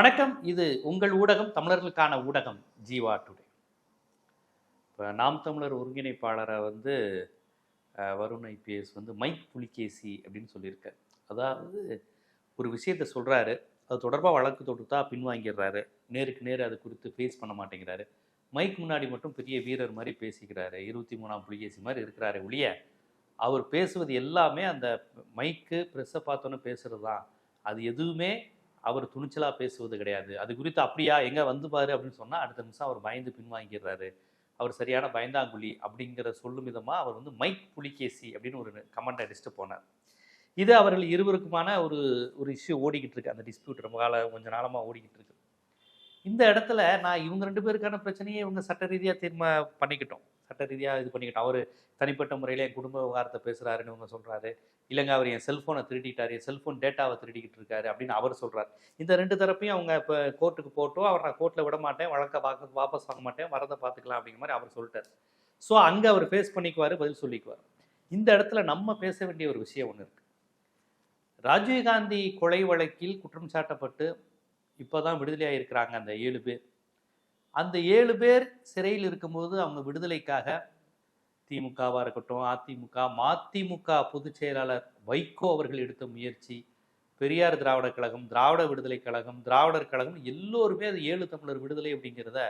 வணக்கம். இது உங்கள் ஊடகம் தமிழர்களுக்கான ஊடகம் ஜீவா டுடே. இப்போ நாம் தமிழர் ஒருங்கிணைப்பாளரை வந்து வருண் ஐபிஎஸ் வந்து மைக் புலிகேசி அப்படின்னு சொல்லியிருக்காரு. அதாவது ஒரு விஷயத்த சொல்கிறாரு அது தொடர்பாக வழக்கு தொடுத்தா பின்வாங்கிடுறாரு. நேருக்கு நேர் அது குறித்து ஃபேஸ் பண்ண மாட்டேங்கிறாரு. மைக் முன்னாடி மட்டும் பெரிய வீரர் மாதிரி பேசிக்கிறாரு. இருபத்தி மூணாம் புலிகேசி மாதிரி இருக்கிறாரு ஒழிய அவர் பேசுவது எல்லாமே அந்த மைக்கு ப்ரெஸ்ஸை பார்த்தோன்னே பேசுகிறது தான் அது எதுவுமே அவர் துணிச்சலாக பேசுவது கிடையாது. அது குறித்து அப்படியா? எங்கே வந்து பாரு அப்படின்னு சொன்னால் அடுத்த நிமிஷம் அவர் பயந்து பின்வாங்கிடுறாரு. அவர் சரியான பயந்தாங்குழி அப்படிங்கிற சொல்லும் விதமாக அவர் வந்து மைக் புலிகேசி அப்படின்னு ஒரு கமெண்ட் அடிச்சுட்டு போனார். இது அவர்கள் இருவருக்குமான ஒரு ஒரு இஷ்யூ ஓடிக்கிட்டு இருக்கு. அந்த டிஸ்பியூட் ரொம்ப கால கொஞ்ச நாளமாக ஓடிக்கிட்டு இருக்கு. இந்த இடத்துல நான் இவங்க ரெண்டு பேருக்கான பிரச்சனையை இவங்க சட்ட ரீதியாக தீர்மா பண்ணிக்கிட்டோம். சட்ட ரீதியாக இது பண்ணிக்கிட்டோம் அவர் தனிப்பட்ட முறையில் என் குடும்ப விவகாரத்தை பேசுகிறாருன்னு இவங்க சொல்கிறாரு இல்லைங்க அவர் என் செல்ஃபோனை திருடிட்டார் என் செல்ஃபோன் டேட்டாவை திருடிக்கிட்டு இருக்காரு அப்படின்னு அவர் சொல்கிறார் இந்த ரெண்டு தரப்பையும் அவங்க இப்போ கோர்ட்டுக்கு போட்டோ அவர் நான் கோர்ட்டில் விட மாட்டேன் வழக்கை வாக்கு வாபஸ் வாங்க மாட்டேன் வரதை பார்த்துக்கலாம் அப்படிங்கிற மாதிரி அவர் சொல்லிட்டார். ஸோ அங்கே அவர் ஃபேஸ் பண்ணிக்குவார் பதில் சொல்லிக்குவார். இந்த இடத்துல நம்ம பேச வேண்டிய ஒரு விஷயம் ஒன்று இருக்குது ராஜீவ்காந்தி கொலை வழக்கில் குற்றம் சாட்டப்பட்டு இப்போ தான் விடுதலையாக இருக்கிறாங்க அந்த ஏழு பேர். அந்த ஏழு பேர் சிறையில் இருக்கும்போது அவங்க விடுதலைக்காக திமுகவாக இருக்கட்டும் அதிமுக மதிமுக பொதுச் செயலாளர் வைகோ அவர்கள் எடுத்த முயற்சி பெரியார் திராவிட கழகம் திராவிட விடுதலை கழகம் திராவிடர் கழகம் எல்லோருமே அது ஏழு தமிழர் விடுதலை அப்படிங்கிறத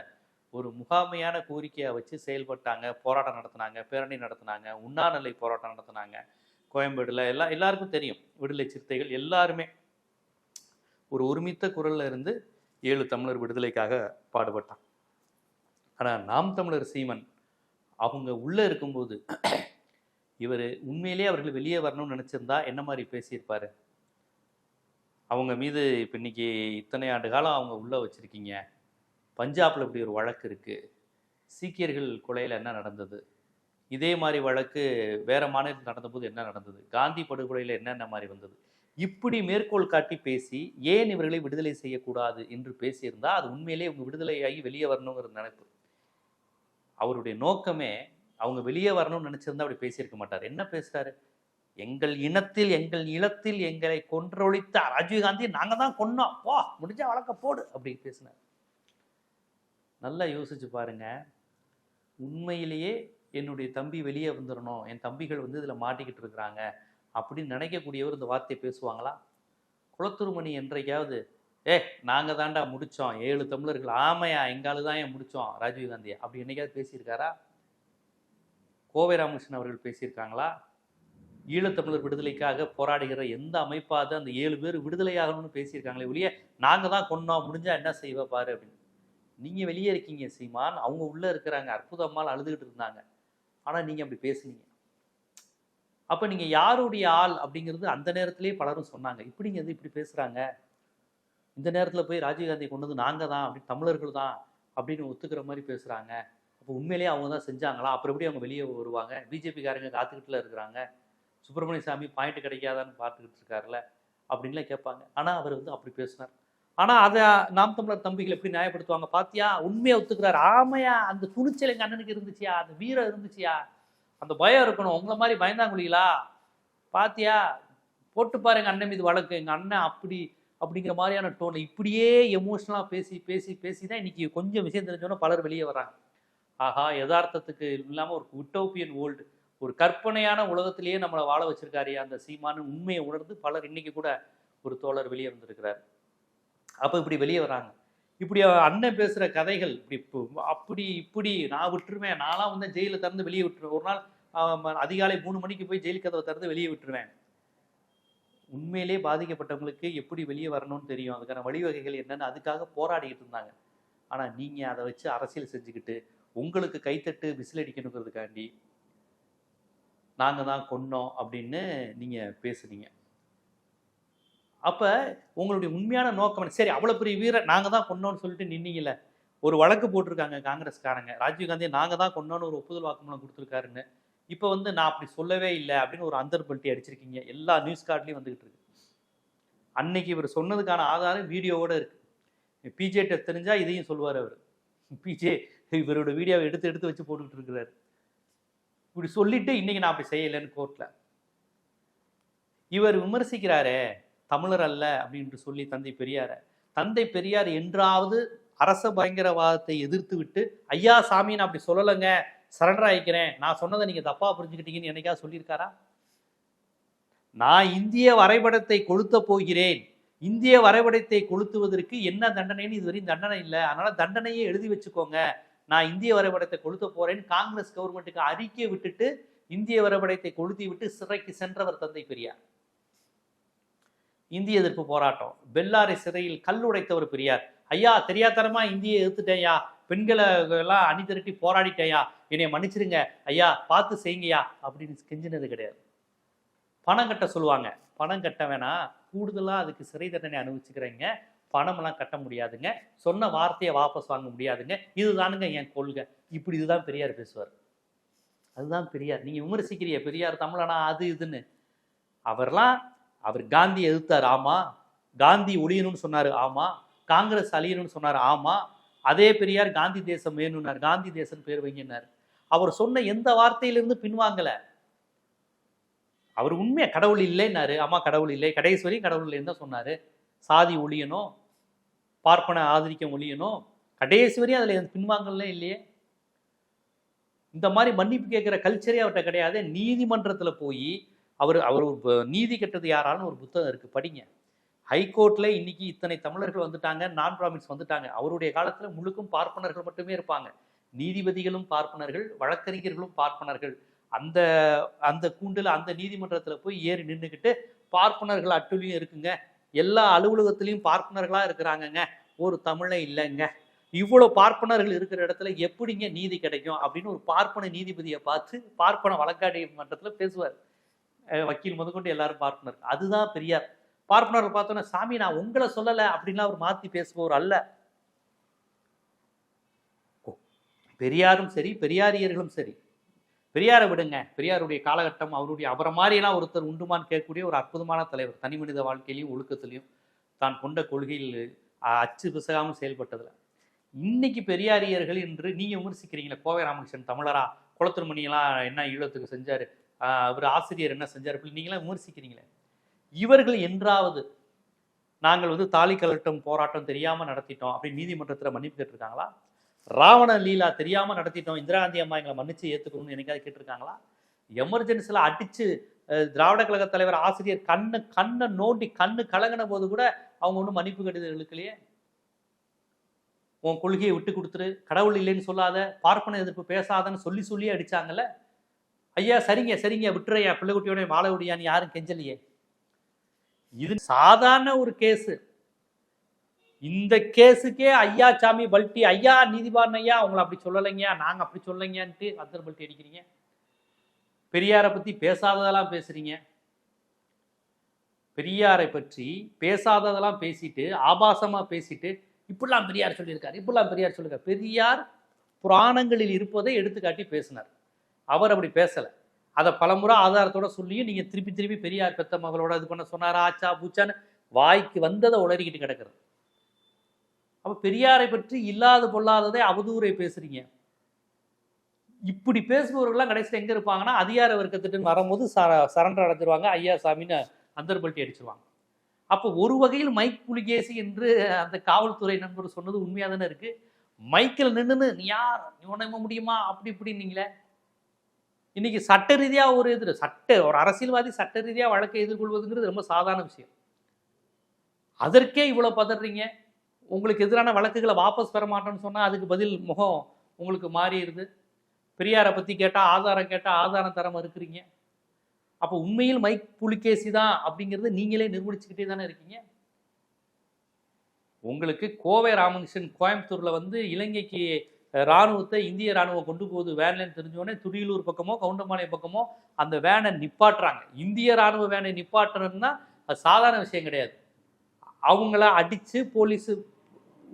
ஒரு முகாமையான கோரிக்கையை வச்சு செயல்பட்டாங்க போராட்டம் நடத்தினாங்க பேரணி நடத்தினாங்க உண்ணாநிலை போராட்டம் நடத்தினாங்க கோயம்பேடுல எல்லாம் எல்லாருக்கும் தெரியும். விடுதலை சிறுத்தைகள் எல்லாருமே ஒரு ஒருமித்த குரல்ல இருந்து ஏழு தமிழர் விடுதலைக்காக பாடுபட்டான் ஆனால் நாம் தமிழர் சீமன் அவங்க உள்ளே இருக்கும்போது இவர் உண்மையிலேயே அவர்கள் வெளியே வரணும்னு நினச்சிருந்தா என்ன மாதிரி பேசியிருப்பார்? அவங்க மீது இப்போ இன்னைக்கு இத்தனை ஆண்டு காலம் அவங்க உள்ளே வச்சுருக்கீங்க. பஞ்சாபில் இப்படி ஒரு வழக்கு இருக்குது சீக்கியர்கள் கொலையில் என்ன நடந்தது? இதே மாதிரி வழக்கு வேறு மாநிலத்தில் நடந்தபோது என்ன நடந்தது? காந்தி படுகொலையில் என்னென்ன மாதிரி வந்தது? இப்படி மேற்கோள் காட்டி பேசி ஏன் இவர்களை விடுதலை செய்யக்கூடாது என்று பேசியிருந்தால் அது உண்மையிலேயே இவங்க விடுதலையாகி வெளியே வரணுங்கிற நினைப்பு. அவருடைய நோக்கமே அவங்க வெளியே வரணும்னு நினச்சிருந்தா அப்படி பேசியிருக்க மாட்டார். என்ன பேசுகிறாரு எங்கள் இனத்தில் எங்கள் இனத்தில் எங்களை கொன்றொழித்த ராஜீவ்காந்தி நாங்கள் தான் கொன்னோம். போ முடிஞ்ச வழக்க போடு அப்படின்னு பேசினார். நல்லா யோசிச்சு பாருங்க. உண்மையிலேயே என்னுடைய தம்பி வெளியே வந்துடணும் என் தம்பிகள் வந்து இதில் மாட்டிக்கிட்டு இருக்கிறாங்க அப்படின்னு நினைக்கக்கூடியவர் இந்த வார்த்தையை பேசுவாங்களா? குளத்துருமணி என்றைக்காவது ஏ நாங்கள் தாண்டா முடித்தோம் ஏழு தமிழர்கள். ஆமையா எங்காலு தான் ஏன் முடித்தோம் ராஜீவ்காந்தியை அப்படி என்னைக்காவது பேசியிருக்காரா? கோவை ராமகிருஷ்ணன் அவர்கள் பேசியிருக்காங்களா? ஈழத்தமிழர் விடுதலைக்காக போராடுகிற எந்த அமைப்பாவது அந்த ஏழு பேர் விடுதலையாகணும்னு பேசியிருக்காங்களே ஒழிய நாங்கள் தான் கொன்னோம். முடிஞ்சால் என்ன செய்வ பாரு அப்படின்னு. நீங்கள் வெளியே இருக்கீங்க சீமான். அவங்க உள்ளே இருக்கிறாங்க. அற்புதம்மால் அழுதுகிட்டு இருந்தாங்க. ஆனால் நீங்கள் அப்படி பேசுனீங்க. அப்போ நீங்கள் யாருடைய ஆள் அப்படிங்கிறது அந்த நேரத்திலே பலரும் சொன்னாங்க. இப்படிங்கிறது இப்படி பேசுகிறாங்க இந்த நேரத்தில் போய் ராஜீவ்காந்தி கொண்டது நாங்கள் தான் அப்படி தமிழர்கள் தான் அப்படின்னு ஒத்துக்கிற மாதிரி பேசுகிறாங்க அப்போ உண்மையிலேயே அவங்க தான் செஞ்சாங்களா? அப்புறம் எப்படி அவங்க வெளியே வருவாங்க. பிஜேபிக்காரங்க காத்துக்கிட்டுல இருக்கிறாங்க. சுப்பிரமணிய சாமி பாயிண்ட் கிடைக்காதான்னு பார்த்துக்கிட்டு இருக்காருல்ல அப்படின்லாம் கேட்பாங்க. ஆனால் அவர் வந்து அப்படி பேசினார். ஆனால் அதை நாம் தமிழர் தம்பிகள் எப்படி நியாயப்படுத்துவாங்க பாத்தியா? உண்மையை ஒத்துக்கிறாரு. ஆமையா அந்த துணிச்சல் எங்கள் அண்ணனுக்கு இருந்துச்சியா? அந்த வீரம் இருந்துச்சியா? அந்த பயம் இருக்கணும். உங்களை மாதிரி பயந்தாங்குழிகளா? பாத்தியா? போட்டு பாருங்க அண்ணன் மீது வழக்கு. எங்கள் அண்ணன் அப்படி அப்படிங்கிற மாதிரியான டோனில் இப்படியே எமோஷனலாக பேசி பேசி பேசி தான் இன்றைக்கி கொஞ்சம் விஷயம் தெரிஞ்சோன்னா பலர் வெளியே வராங்க. ஆஹா யதார்த்தத்துக்கு இல்லாமல் ஒரு உட்டோப்பியன் ஓல்டு ஒரு கற்பனையான உலகத்திலேயே நம்மளை வாழ வச்சிருக்காரு அந்த சீமானு உண்மையை உணர்ந்து பலர் இன்னைக்கு கூட ஒரு தோழர் வெளியே வந்திருக்கிறார். அப்போ இப்படி வெளியே வராங்க. இப்படி அண்ணன் பேசுகிற கதைகள் இப்படி இப்போ- அப்படி இப்படி நான் விட்டுருவேன் நான்லாம் வந்து ஜெயிலில் திறந்து வெளியே விட்டுருவேன். ஒரு நாள் அதிகாலை மூணு மணிக்கு போய் ஜெயில் கதவை திறந்து வெளியே விட்டுருவேன். உண்மையிலே பாதிக்கப்பட்டவங்களுக்கு எப்படி வெளியே வரணும்னு தெரியும்? அதுக்கான வழிவகைகள் என்னன்னு அதுக்காக போராடிக்கிட்டு இருந்தாங்க. ஆனால் நீங்கள் அதை வச்சு அரசியல் செஞ்சுக்கிட்டு உங்களுக்கு கைத்தட்டு விசில் அடிக்கணுங்கிறதுக்காண்டி நாங்கள் தான் கொன்னோம் அப்படின்னு நீங்கள் பேசுனீங்க. அப்போ உங்களுடைய உண்மையான நோக்கம் சரி அவ்வளோ பெரிய வீரர் நாங்கள் தான் கொன்னோன்னு சொல்லிட்டு நின்னீங்கல்ல. ஒரு வழக்கு போட்டிருக்காங்க காங்கிரஸ்காரங்க. ராஜீவ்காந்தியை நாங்கள் தான் கொன்னோன்னு ஒரு ஒப்புதல் வாக்குமூலம் கொடுத்துருக்காருன்னு இப்போ வந்து நான் அப்படி சொல்லவே இல்லை அப்படின்னு ஒரு அந்தர்பல்ட்டி அடிச்சிருக்கீங்க. எல்லா நியூஸ் கார்ட்லையும் வந்துகிட்டு இருக்கு. அன்னைக்கு இவர் சொன்னதுக்கான ஆதாரம் வீடியோவோட இருக்கு. பிஜே டெஸ்ட் தெரிஞ்சா இதையும் சொல்லுவார் அவர். பிஜே இவரோட வீடியோவை எடுத்து எடுத்து வச்சு போட்டுக்கிட்டு இருக்கிறாரு. இப்படி சொல்லிட்டு இன்னைக்கு நான் அப்படி செய்யலைன்னு கோர்ட்ல இவர் விமர்சிக்கிறாரே தமிழர் அல்ல அப்படின்ட்டு சொல்லி தந்தை பெரியார. தந்தை பெரியார் என்றாவது அரச பயங்கரவாதத்தை எதிர்த்து விட்டு ஐயா சாமி நான் அப்படி சொல்லலைங்க. சரண்டர் ஆகிக்கிறேன். நான் சொன்னதை நீங்கள் தப்பாக புரிஞ்சுக்கிட்டீங்கன்னு என்னைக்கா சொல்லியிருக்காரா? நான் இந்திய வரைபடத்தை கொளுத்த போகிறேன். இந்திய வரைபடத்தை கொளுத்துவதற்கு என்ன தண்டனைன்னு இதுவரையும் தண்டனை இல்லை. அதனால் தண்டனையே எழுதி வச்சுக்கோங்க. நான் இந்திய வரைபடத்தை கொளுத்த போகிறேன்னு காங்கிரஸ் கவர்மெண்ட்டுக்கு அறிக்கை விட்டுட்டு இந்திய வரைபடத்தை கொளுத்தி விட்டு சிறைக்கு சென்றவர் தந்தை பெரியார். இந்திய எதிர்ப்பு போராட்டம். பெல்லாரி சிறையில் கல் உடைத்தவர் பெரியார். ஐயா தெரியாதனமா இந்தியை எதிர்த்துட்டேன்யா பெண்களை எல்லாம் அணி திரட்டி போராடிட்டேயா? என்னை மன்னிச்சிருங்க. ஐயா பார்த்து செய்யுங்கய்யா. அப்படின்னு கெஞ்சினது கிடையாது. பணம் கட்ட சொல்லுவாங்க. பணம் கட்ட வேணா. கூடுதலாக அதுக்கு சிறை தண்டனை அனுபவிச்சுக்கிறீங்க. பணமெல்லாம் கட்ட முடியாதுங்க. சொன்ன வார்த்தையை வாபஸ் வாங்க முடியாதுங்க. இதுதானுங்க என் கொள்கை. இப்படி இதுதான் பெரியார் பேசுவார். அதுதான் பெரியார். நீங்கள் விமர்சிக்கிறீங்க. பெரியார் தமிழனா அது இதுன்னு. அவர்லாம் அவர் காந்தி எதிர்த்தார். ஆமாம் காந்தி ஒழியணும்னு சொன்னார். ஆமாம் காங்கிரஸ் அழியணும்னு சொன்னார். ஆமாம் அதே பெரியார் காந்தி தேசம் வேணும்னார். காந்தி தேசம் பேர் வைங்கினார் அவர் சொன்ன எந்த வார்த்தையிலிருந்து பின்வாங்கல? அவர் உண்மையா கடவுள் இல்லைன்னாரு. அம்மா கடவுள் இல்லை. கடைசி வரையும் கடவுள் இல்லைன்னு தான் சொன்னாரு. சாதி ஒழியணும் பார்ப்பன ஆதரிக்கம் ஒழியணும் கடைசி வரையும் அதுல பின்வாங்கல இல்லையே. இந்த மாதிரி மன்னிப்பு கேட்குற கல்ச்சரே அவர்கிட்ட கிடையாது. நீதிமன்றத்துல போய் அவர் அவர் ஒரு நீதி கெட்டது யாராலும் ஒரு புத்தகம் இருக்கு. படிங்க. ஹைகோர்ட்ல இன்னைக்கு இத்தனை தமிழர்கள் வந்துட்டாங்க நான் பிராமின்ஸ் வந்துட்டாங்க. அவருடைய காலத்துல முழுக்கும் பார்ப்பனர்கள் மட்டுமே இருப்பாங்க. நீதிபதிகளும் பார்ப்பனர்கள் வழக்கறிஞர்களும் பார்ப்பனர்கள். அந்த அந்த கூண்டுல அந்த நீதிமன்றத்துல போய் ஏறி நின்றுக்கிட்டு பார்ப்பனர்கள் அட்டுலையும் இருக்குங்க. எல்லா அலுவலகத்திலையும் பார்ப்பனர்களா இருக்கிறாங்கங்க. ஒரு தமிழை இல்லைங்க. இவ்வளோ பார்ப்பனர்கள் இருக்கிற இடத்துல எப்படிங்க நீதி கிடைக்கும் அப்படின்னு ஒரு பார்ப்பன நீதிபதியை பார்த்து பார்ப்பன வழக்காடி மன்றத்தில் பேசுவார். வக்கீல் முதற்கொண்டு எல்லாரும் பார்ப்பனர். அதுதான் பெரியார். பார்ப்பனர்கள் பார்த்தோன்னா சாமி நான் உங்களை சொல்லலை அப்படின்லாம் அவர் மாற்றி பேசுபவர் அல்ல. பெரியாரும் சரி பெரியாரியர்களும் சரி. பெரியாரை விடுங்க. பெரியாருடைய காலகட்டம் அவருடைய அவரை மாதிரியெல்லாம் ஒருத்தர் உண்டுமான்னு கேட்கக்கூடிய ஒரு அற்புதமான தலைவர். தனி மனித வாழ்க்கையிலையும் ஒழுக்கத்திலையும் தான் கொண்ட கொள்கையில் அச்சு பிசகாமல் செயல்பட்டதில். இன்னைக்கு பெரியாரியர்கள் என்று நீங்கள் விமர்சிக்கிறீங்களே கோவை ராமகிருஷ்ணன் தமிழரா? குளத்திருமணியெல்லாம் என்ன ஈழத்துக்கு செஞ்சாரு? அவர் ஆசிரியர் என்ன செஞ்சார்? அப்படின்னு நீங்களாம் விமர்சிக்கிறீங்களே. இவர்கள் என்றாவது நாங்கள் வந்து தாலி கலட்டும் போராட்டம் தெரியாமல் நடத்திட்டோம் அப்படின்னு நீதிமன்றத்தில் மன்னிப்பு கேட்டிருக்காங்களா? ராவண லீலா தெரியாமல் நடத்திட்டோம் இந்திரா காந்தி அம்மா எங்களை மன்னிச்சு ஏற்றுக்கணும்னு என்னைக்காவது கேட்டிருக்காங்களா? எமர்ஜென்சியில் அடித்து திராவிட கழக தலைவர் ஆசிரியர் கண்ணு கண்ணை நோண்டி கண்ணு கலங்கின போது கூட அவங்க ஒன்றும் மன்னிப்பு கடிதம் இழுக்கலையே? உன் கொள்கையை விட்டு கொடுத்துரு கடவுள் இல்லைன்னு சொல்லாத பார்ப்பன எதிர்ப்பு பேசாதன்னு சொல்லி சொல்லி அடித்தாங்கல்ல ஐயா சரிங்க சரிங்க விட்டுறையா பிள்ளைக்குட்டியோட வாழ விடியான்னு யாரும் கெஞ்சலையே? இது சாதாரண ஒரு கேஸ். இந்த கேஸுக்கே ஐயா சாமி பல்ட்டி ஐயா நீதிபாரன் ஐயா உங்களை அப்படி சொல்லலைங்கயா நாங்க அப்படி சொல்லலைங்கன்ட்டு அத்தர் பல்ட்டி அடிக்கிறீங்க. பெரியாரை பத்தி பேசாததெல்லாம் பேசுறீங்க. பெரியாரை பற்றி பேசாததெல்லாம் பேசிட்டு ஆபாசமா பேசிட்டு இப்படிலாம் பெரியார் சொல்லியிருக்காரு இப்படிலாம் பெரியார் சொல்லியிருக்காரு. பெரியார் புராணங்களில் இருப்பதை எடுத்துக்காட்டி பேசினார். அவர் அப்படி பேசலை. அதை பலமுறை ஆதாரத்தோட சொல்லியும் நீங்க திருப்பி திருப்பி பெரியார் பெத்த மகளோட இது பண்ண சொன்னாரா ஆச்சா பூச்சான்னு வாய்க்கு வந்ததை உளறிக்கிட்டு கிடக்குறது. அப்ப பெரியாரை பற்றி இல்லாத பொல்லாததை அவதூறை பேசுறீங்க. இப்படி பேசுபவர்கள்லாம் கடைசியில் எங்க இருப்பாங்கன்னா அதிகார வர்க்கத்திட்டு வரும்போது ச சரண்டர் அடைஞ்சிருவாங்க ஐயா சாமின்னு அந்தர்பல்ட்டி அடிச்சிருவாங்க. அப்போ ஒரு வகையில் மைக் புலிகேசி என்று அந்த காவல்துறை நண்பர் சொன்னது உண்மையாக தானே இருக்கு? மைக்கில் நின்றுன்னு நீ யார்? நீ உணர முடியுமா? அப்படி இப்படின்னீங்களே இன்னைக்கு சட்ட ரீதியாக ஒரு எதிர் சட்ட ஒரு அரசியல்வாதி சட்ட ரீதியாக வழக்கை எதிர்கொள்வதுங்கிறது ரொம்ப சாதாரண விஷயம். அதற்கே இவ்வளோ பதறீங்க. உங்களுக்கு எதிரான வழக்குகளை வாபஸ் பெற மாட்டோம்னு சொன்னால் அதுக்கு பதில் முகம் உங்களுக்கு மாறிடுது. பெரியாரை பற்றி கேட்டால் ஆதாரம் கேட்டால் ஆதாரம் தரம் இருக்கிறீங்க அப்போ உண்மையில் மைக் புலிகேசி தான் அப்படிங்கிறது நீங்களே நிர்வகிச்சுக்கிட்டே தானே இருக்கீங்க. உங்களுக்கு கோவை ராமகிருஷ்ணன் கோயம்புத்தூரில் வந்து இலங்கைக்கு ராணுவத்தை இந்திய ராணுவம் கொண்டு போகுது. வேன்லன்னு தெரிஞ்சோடனே துடியலூர் பக்கமோ கவுண்டம்பாளையம் பக்கமோ அந்த வேனை நிப்பாட்டுறாங்க. இந்திய ராணுவ வேனை நிப்பாட்டுறதுன்னா அது சாதாரண விஷயம் கிடையாது. அவங்கள அடித்து போலீஸு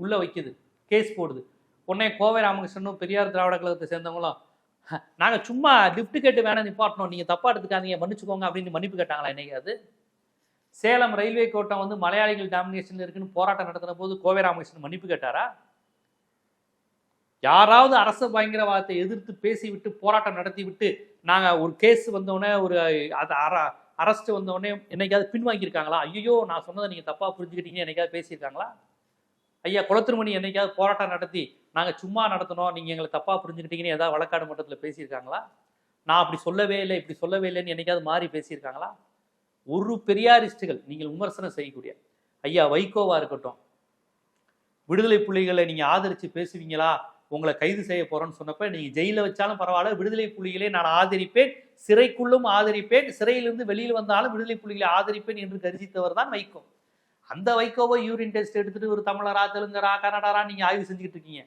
உள்ளே வைக்குது. கேஸ் போடுது. உடனே கோவை ராமகிருஷ்ணனும் பெரியார் திராவிட கழகத்தை சேர்ந்தவங்களும் நாங்கள் சும்மா லிஃப்ட் கேட்டு வேணா நிப்பாட்டணும். நீங்கள் தப்பா எடுத்துக்காதீங்க. மன்னிச்சுக்கோங்க அப்படின்னு மன்னிப்பு கேட்டாங்களா என்னைக்காவது சேலம் ரயில்வே கோட்டம் வந்து மலையாளிகள் டாமினேஷன் இருக்குன்னு போராட்டம் நடத்தின போது கோவை ராமகிருஷ்ணன் மன்னிப்பு கேட்டாரா? யாராவது அரசு பயங்கரவாதத்தை எதிர்த்து பேசிவிட்டு போராட்டம் நடத்தி விட்டு ஒரு கேஸ் வந்தோடனே ஒரு அது அர அரஸ்ட் வந்தோடனே என்னைக்காவது பின்வாங்கியிருக்காங்களா? ஐயோ நான் சொன்னதை நீங்கள் தப்பாக புரிஞ்சுக்கிட்டீங்க. என்னைக்காவது பேசியிருக்காங்களா? ஐயா குளத்திருமணி என்னைக்காவது போராட்டம் நடத்தி நாங்கள் சும்மா நடத்தினோம். நீங்கள் எங்களை தப்பாக புரிஞ்சுக்கிட்டீங்கன்னு ஏதாவது வழக்காடு மட்டத்தில் பேசியிருக்காங்களா? நான் அப்படி சொல்லவே இல்லை இப்படி சொல்லவே இல்லைன்னு என்னைக்காவது மாறி பேசியிருக்காங்களா? ஒரு பெரியாரிஸ்டுகள் நீங்கள் விமர்சனம் செய்யக்கூடிய ஐயா வைகோவாக இருக்கட்டும். விடுதலை புலிகளை நீங்கள் ஆதரித்து பேசுவீங்களா? உங்களை கைது செய்ய போறோம்னு சொன்னப்ப நீங்க ஜெயில வச்சாலும் பரவாயில்ல விடுதலை புலிகளை நான் ஆதரிப்பேன் சிறைக்குள்ளும் ஆதரிப்பேன் சிறையிலிருந்து வெளியில் வந்தாலும் விடுதலை புலிகளை ஆதரிப்பேன் என்று கருதித்தவர் தான் வைக்கோ அந்த வைகோவை யூரின் டெஸ்ட் எடுத்துட்டு ஒரு தமிழரா தெலுங்கரா கன்னடரா நீங்க ஆய்வு செஞ்சுக்கிட்டு இருக்கீங்க.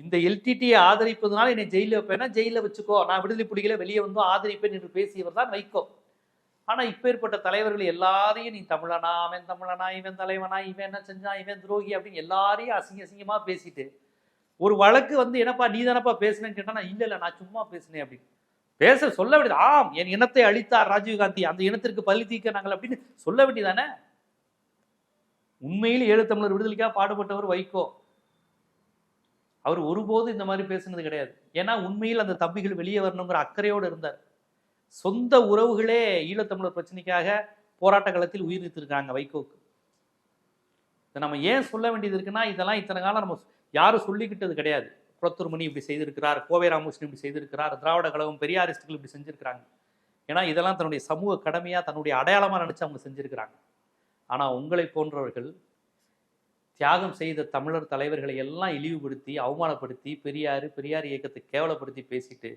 இந்த எல்டிடியை ஆதரிப்பதனால என்னை ஜெயில வைப்பேன்னா ஜெயில வச்சுக்கோ நான் விடுதலை புலிகளை வெளியே வந்து ஆதரிப்பேன் என்று பேசியவர் தான் வைகோ. ஆனா இப்பேற்பட்ட தலைவர்கள் எல்லாரையும் நீ தமிழனா அவன் தமிழனா இவன் தலைவனா இவன் என்ன செஞ்சான் இவன் துரோகி அப்படின்னு எல்லாரையும் அசிங்க அசிங்கமா பேசிட்டு ஒரு வழக்கு வந்து என்னப்பா நீ தானப்பா பேசுனேன்னு கேட்டா நான் இல்ல இல்ல நான் சும்மா பேசினேன் அப்படின்னு. பேச சொல்ல வேண்டியது ஆம் என் இனத்தை அழித்தார் ராஜீவ்காந்தி அந்த இனத்திற்கு பள்ளி தீக்க நாங்கள் அப்படின்னு சொல்ல வேண்டியதானே? உண்மையில் ஏழு தமிழர் விடுதலைக்காக பாடுபட்டவர் வைகோ. அவர் ஒருபோதும் இந்த மாதிரி பேசுனது கிடையாது. ஏன்னா உண்மையில் அந்த தம்பிகள் வெளியே வரணுங்கிற அக்கறையோடு இருந்தார். சொந்த உறவுகளே ஈழத்தமிழர் பிரச்சனைக்காக போராட்ட களத்தில் உயிர் நீத்திருக்காங்க வைகோக்கு இதை நம்ம ஏன் சொல்ல வேண்டியது இருக்குன்னா இதெல்லாம் இத்தனை காலம் நம்ம யாரும் சொல்லிக்கிட்டது கிடையாது. குளத்தூர்மணி இப்படி செய்திருக்கிறார் கோவை ராமகிருஷ்ணன் இப்படி செய்திருக்கிறார் திராவிட கழகம் பெரியாரிஸ்டுகள் இப்படி செஞ்சிருக்கிறாங்க. ஏன்னா இதெல்லாம் தன்னுடைய சமூக கடமையாக தன்னுடைய அடையாளமாக நினச்சி அவங்க செஞ்சுருக்கிறாங்க. ஆனால் உங்களை போன்றவர்கள் தியாகம் செய்த தமிழர் தலைவர்களை எல்லாம் இழிவுபடுத்தி அவமானப்படுத்தி பெரியார் பெரியார் இயக்கத்தை கேவலப்படுத்தி பேசிட்டு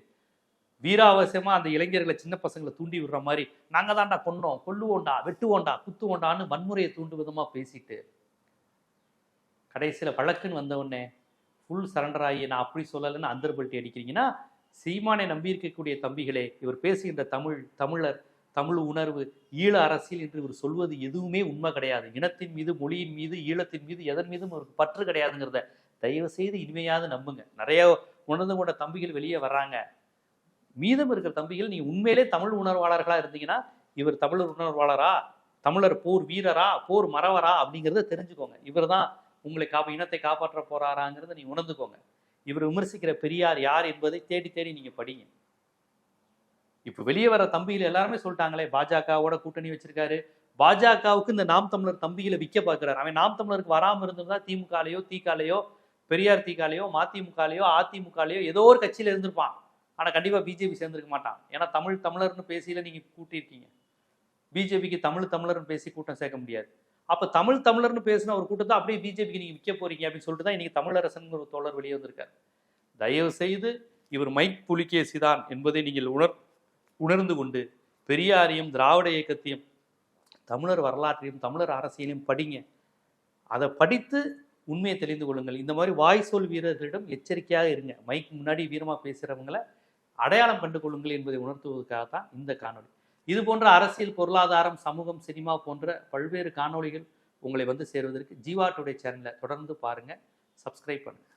வீராவசியமாக அந்த இளைஞர்களை சின்ன பசங்களை தூண்டி விடுற மாதிரி நாங்கள் தான்டா கொன்னோம் கொல்லுவோண்டா வெட்டுவோண்டா குத்துவோண்டான்னு வன்முறையை தூண்டு விதமாக பேசிட்டு கடைசியில் வழக்குன்னு வந்த உடனே ஃபுல் சரண்டர் ஆகி நான் அப்படி சொல்லலைன்னு அந்தர்பல்ட்டி அடிக்கிறீங்கன்னா சீமானை நம்பி இருக்கக்கூடிய தம்பிகளே இவர் பேசுகின்ற தமிழ் தமிழர் தமிழ் உணர்வு ஈழ அரசியல் என்று இவர் சொல்வது எதுவுமே உண்மை கிடையாது. இனத்தின் மீது மொழியின் மீது ஈழத்தின் மீது எதன் மீதும் அவருக்கு பற்று கிடையாதுங்கிறத தயவு செய்து இனிமையாவது நம்புங்க. நிறைய உணர்ந்து கொண்ட தம்பிகள் வெளியே வர்றாங்க. மீதம் இருக்கிற தம்பிகள் நீ உண்மையிலே தமிழ் உணர்வாளர்களா இருந்தீங்கன்னா இவர் தமிழர் உணர்வாளரா? தமிழர் போர் வீரரா? போர் மறவரா? அப்படிங்கிறத தெரிஞ்சுக்கோங்க. இவர் தான் உங்களை காப்ப இனத்தை காப்பாற்ற போறாராங்கிறத நீ உணர்ந்துக்கோங்க. இவர் விமர்சிக்கிற பெரியார் யார் என்பதை தேடி தேடி நீங்க படிங்க. இப்ப வெளியே வர தம்பியில் எல்லாருமே சொல்லிட்டாங்களே பாஜகவோட கூட்டணி வச்சிருக்காரு. பாஜகவுக்கு இந்த நாம் தமிழர் தம்பியில விற்க பார்க்குறாரு அவன் நாம் தமிழருக்கு வராம இருந்திருந்தா திமுகலையோ தீகாலையோ பெரியார் தீகாலையோ மதிமுகலையோ அதிமுகலையோ ஏதோ ஒரு கட்சியில இருந்திருப்பான். ஆனா கண்டிப்பா பிஜேபி சேர்ந்திருக்க மாட்டான். ஏன்னா தமிழ் தமிழர்னு பேசியில நீங்க கூட்டியிருக்கீங்க. பிஜேபிக்கு தமிழ் தமிழர்னு பேசி கூட்டம் சேர்க்க முடியாது. அப்ப தமிழ் தமிழர்னு பேசின ஒரு கூட்டத்தை அப்படியே பிஜேபிக்கு நீங்க விற்க போறீங்க அப்படின்னு சொல்லிட்டு தான் இன்னைக்கு தமிழரசன் ஒரு தோழர் வெளியே வந்திருக்கார். தயவு செய்து இவர் மைக் புலிகேசி தான் என்பதை நீங்கள் உணர் உணர்ந்து கொண்டு பெரியாரையும் திராவிட இயக்கத்தையும் தமிழர் வரலாற்றையும் தமிழர் அரசியலையும் படிங்க. அதை படித்து உண்மையை தெரிந்து கொள்ளுங்கள். இந்த மாதிரி வாய் சொல் வீரர்களிடம் எச்சரிக்கையாக இருங்க. மைக் முன்னாடி வீரமாக பேசுகிறவங்களை அடையாளம் கண்டு கொள்ளுங்கள் என்பதை உணர்த்துவதற்காக தான் இந்த காணொளி. இது போன்ற அரசியல் பொருளாதாரம் சமூகம் சினிமா போன்ற பல்வேறு காணொளிகள் உங்களை வந்து சேருவதற்கு ஜீவா டுடே சேனலை தொடர்ந்து பாருங்கள் சப்ஸ்கிரைப் பண்ணுங்கள்